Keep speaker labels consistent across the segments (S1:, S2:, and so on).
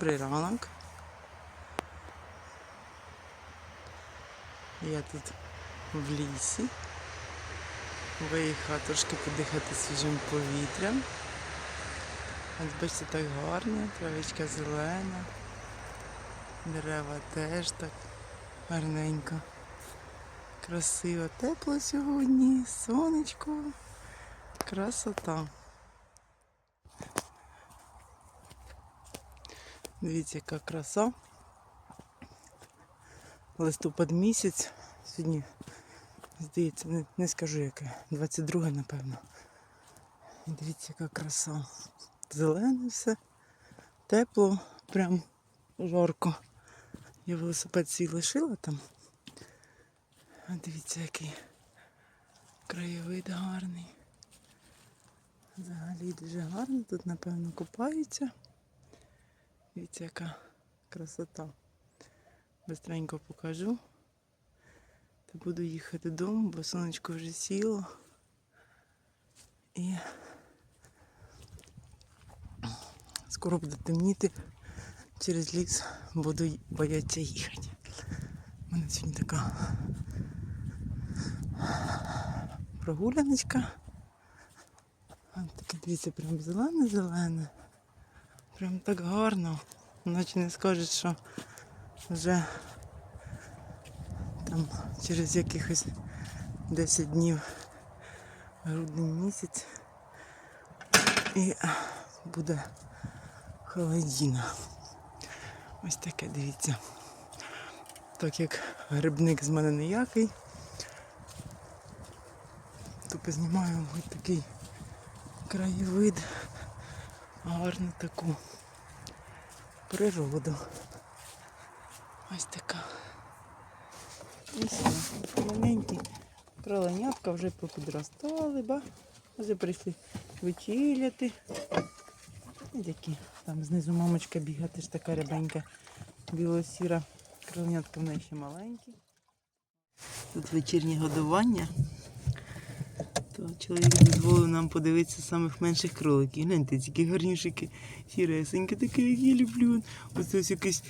S1: Добрий ранок. Я тут в лісі. Виїхала трошки подихати свіжим повітрям. Ось бачите, так гарно, травичка зелена, дерева теж так гарненько. Красиво, тепло сьогодні, сонечко, красота. Дивіться, яка краса. Листопад місяць. Сьогодні, здається, не, не скажу яке. 22 напевно. І дивіться, яка краса. Зелене все. Тепло, прям жарко. Я велосипед свій лишила там. А дивіться, який краєвид гарний. Взагалі дуже гарно. Тут, напевно, купаються. Дивіться, яка красота. Бистренько покажу. Та буду їхати додому, бо сонечко вже сіло. І скоро буде темніти. Через ліс буду боятися їхати. У мене сьогодні така прогуляночка. Таке дивіться, прям зелене-зелене. Прям так гарно. Наче не скажуть, що вже там через якихось 10 днів грудень місяць і буде холодіна. Ось таке дивіться. Так як грибник з мене ніякий, то познімаю ось такий краєвид, гарну таку природу. Ось така. І все. Маленькі кроленятка вже попідростали, ба. Вже прийшли вечіляти. Такі. Там знизу мамочка бігає, теж така рябенька білосіра. Кроленятка в неї ще маленькі. Тут вечірнє годування. То чоловік дозволив нам подивитися самих менших кроликів. Гляньте, які гарнішики, сіресенькі, такі, як я люблю. Ось ось якийсь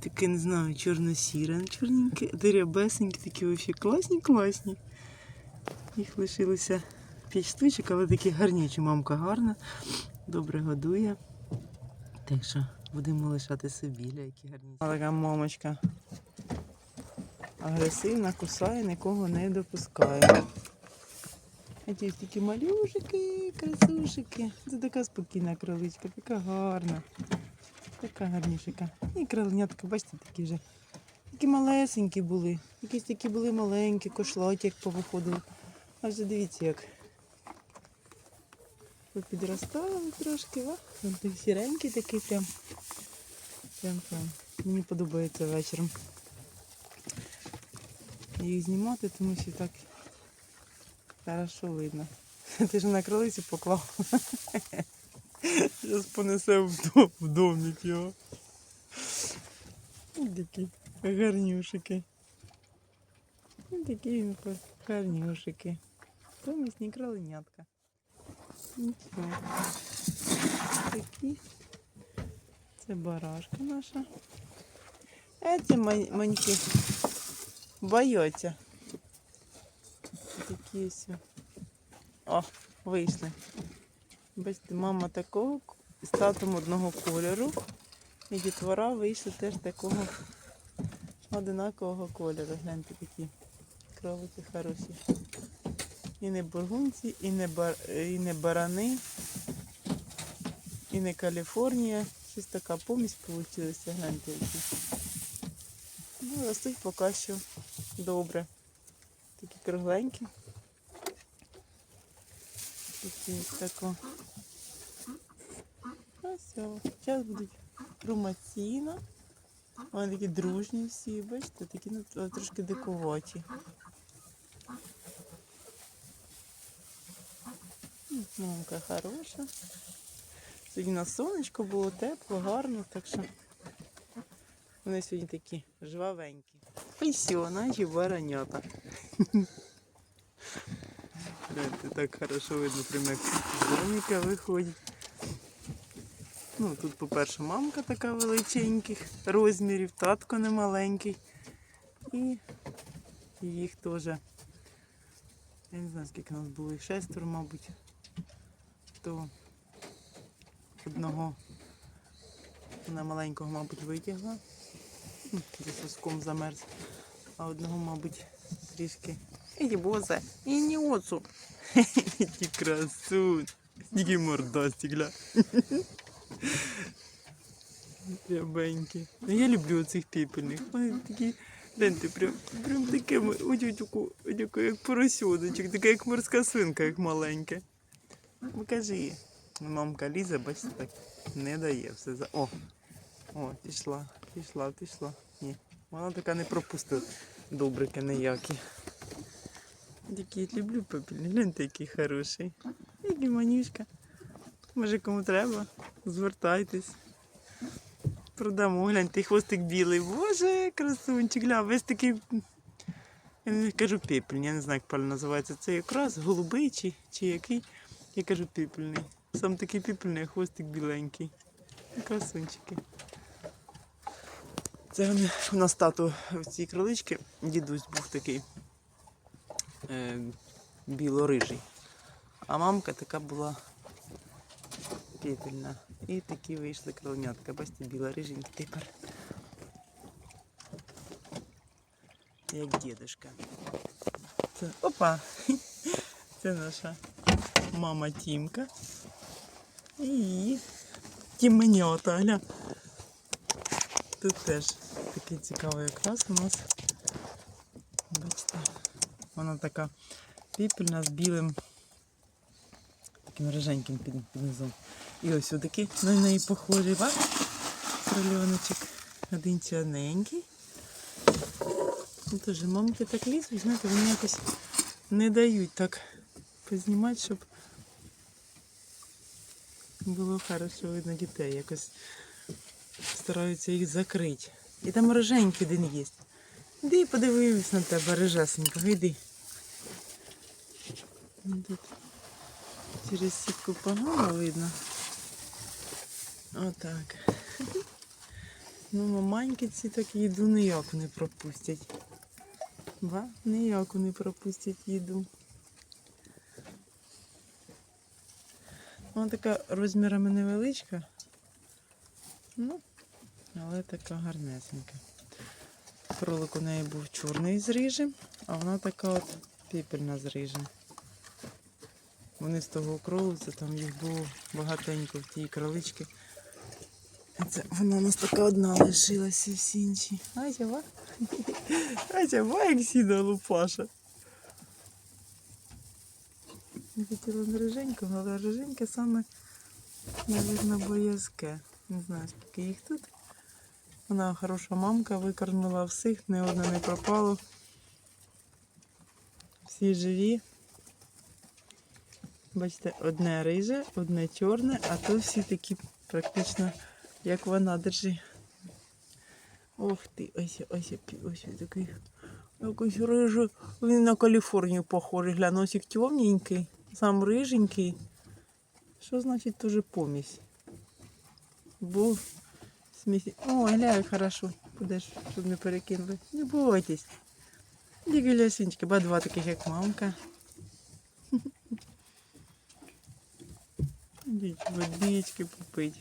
S1: таке, не знаю, чорно-сіре, чорненьке, дерябесенькі, такі вообще класні, класні. Їх лишилося 5 штучок, але такі гарнічі. Мамка гарна, добре годує. Так що будемо лишати собі, які гарні. Така мамочка агресивна, кусає, нікого не допускає. Ось такі малюшики, красушики. Це така спокійна кроличка, така гарна. Така гарнішика. І кроленятка, бачите, такі вже. Такі малесенькі були. Якісь такі були маленькі, кошлаті, як повиходили. А вже дивіться як. Підростали трошки, а? Вон сіренький такий прям. Прям прям. Мені подобається вечором. Їх знімати, тому що так хорошо видно. Ти ж на крилиці поклав. Зараз понесе в, в домик його. Такі гарнюшики. Такі він гарнюшики. Помісні кроленятка. Нічого. Такі. Це барашка наша. Це маньки бояться. Такі ось. О, вийшли. Бачите, мама такого з татом одного кольору. І дітвора вийшли теж такого одинакового кольору. Гляньте такі кролики хороші. І не бургунці, і не, бар... і не барани, і не Каліфорнія. Щось така помість вийшла, гляньте які. Ну, ростуть поки що добре. Такі кругленькі. Такі ось. А все. Зараз будуть румаціна. Вони такі дружні всі, бачите, такі ну, трошки дикуваті. Мамка хороша. Сьогодні на сонечко було тепло, гарно, так що вони сьогодні такі жвавенькі. І все, наші баранята. Гляньте, так хорошо видно, прямо як з домика виходять. Ну, тут, по-перше, мамка така величеньких розмірів, татко немаленький. І їх теж. Я не знаю, скільки нас було, їх шестеро, мабуть. То одного вона маленького, мабуть, витягла. Ну, За соском замерз. А одного, мабуть, трішки. Іді бозе, і не оцу. Які красун. Які мордасті, гля. Рябенькі. Ну, я люблю оцих піпельних. Вони такі, гляньте, прям, прям такими, одютюку, одюку, як поросюдочок, така як морська свинка, як маленька. Покажи. Мамка Ліза, бачите, так не дає все за. О! О, пішла, пішла, пішла. Ні. Вона така не пропустила. Добрики ніякі. Який люблю пепельний. Гляньте, який хороший. Який манюшка. Може кому треба, звертайтесь. Продамо, гляньте, хвостик білий. Боже, красунчик, гля, весь такий. Я не кажу пепельний, я не знаю, як правильно називається. Це якраз голубий чи, чи який. Я кажу пепельний. Сам такий пепельний, а хвостик біленький. Красунчики. Це у нас тато в цій кроличці, дідусь був такий е, біло-рижий. А мамка така була пепельна. І такі вийшли кроленятка. Бачите, біла-риженькі тепер. Як дідушка. Це, опа! Це наша мама Тімка. І її тіменята, гля. Тут теж такий цікавий окрас у нас. Вона така піпельна з білим, таким риженьким під, під низом. І ось отакий на неї похожий, ба? Крольоночок. Один чорненький. Ну, теж мамки так лізуть, знаєте, вони якось не дають так познімати, щоб було хорошо видно дітей. Якось стараються їх закрити. І там роженький один є. Іди подивимось на тебе, рижасенько, йди. Тут через сітку погано видно. Отак. Ну, маманьки ці так їду ніяк не пропустять. Ба? Ніяк не пропустять їду. Вона така розмірами невеличка. Ну, але така гарнесенька. Кролик у неї був чорний з рижем, а вона така от піпельна з рижем. Вони з того кролиця, там їх було багатенько в тій кроличці. Це вона у нас така одна лишилася всі інші. Ася, ва? Ася, як сіда лупаша. Я хотіла на риженького, але риженьке саме, мабуть, боязке. Не знаю, скільки їх тут. Вона хороша мамка, викормила всіх, ні одне не пропало. Всі живі. Бачите, одне риже, одне чорне, а то всі такі практично, як вона держи. Ох ти, ось, ось, ось, такий. Якийсь рижий. Він на Каліфорнію похожий. Гля, носик темненький, сам риженький. Що значить теж помість? Був смісі. О, гля, як хорошо. Кудеш, щоб не перекинули. Не бойтесь. Діги лясінчики, ба два таких, як мамка. Діть водички попить.